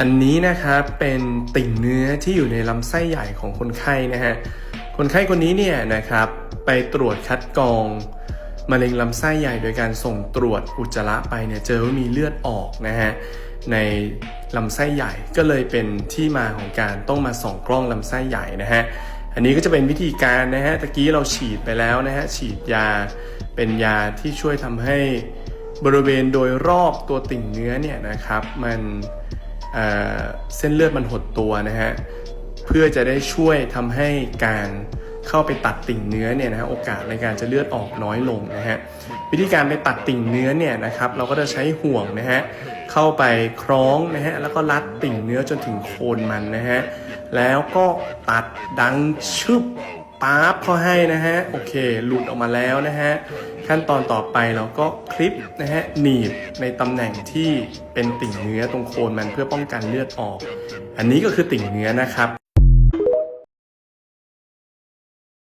อันนี้นะครับเป็นติ่งเนื้อที่อยู่ในลำไส้ใหญ่ของคนไข้นะฮะ คนไข้คนนี้เนี่ยนะครับไปตรวจคัดกรองมะเร็งลำไส้ใหญ่โดยการส่งตรวจอุจจาระไปเนี่ยเจอว่ามีเลือดออกนะฮะในลำไส้ใหญ่ก็เลยเป็นที่มาของการต้องมาส่องกล้องลำไส้ใหญ่นะฮะอันนี้ก็จะเป็นวิธีการนะฮะตะกี้เราฉีดไปแล้วนะฮะฉีดยาเป็นยาที่ช่วยทำให้บริเวณโดยรอบตัวติ่งเนื้อเนี่ยนะครับ มัน เส้นเลือดมันหดตัวนะฮะเพื่อจะได้ช่วยทำให้การเข้าไปตัดติ่งเนื้อเนี่ยนะฮะโอกาสในการจะเลือดออกน้อยลงนะฮะวิธีการไปตัดติ่งเนื้อเนี่ยนะครับเราก็จะใช้ห่วงนะฮะเข้าไปคล้องนะฮะแล้วก็รัดติ่งเนื้อจนถึงโคนมันนะฮะแล้วก็ตัดดังชึบ ป๊าบเขาให้นะฮะ โอเค หลุดออกมาแล้วนะฮะ ขั้นตอนต่อไปเราก็คลิปนะฮะ หนีบในตำแหน่งที่เป็นติ่งเนื้อตรงโคนมันเพื่อป้องกันเลือดออก อันนี้ก็คือติ่งเนื้อนะครับ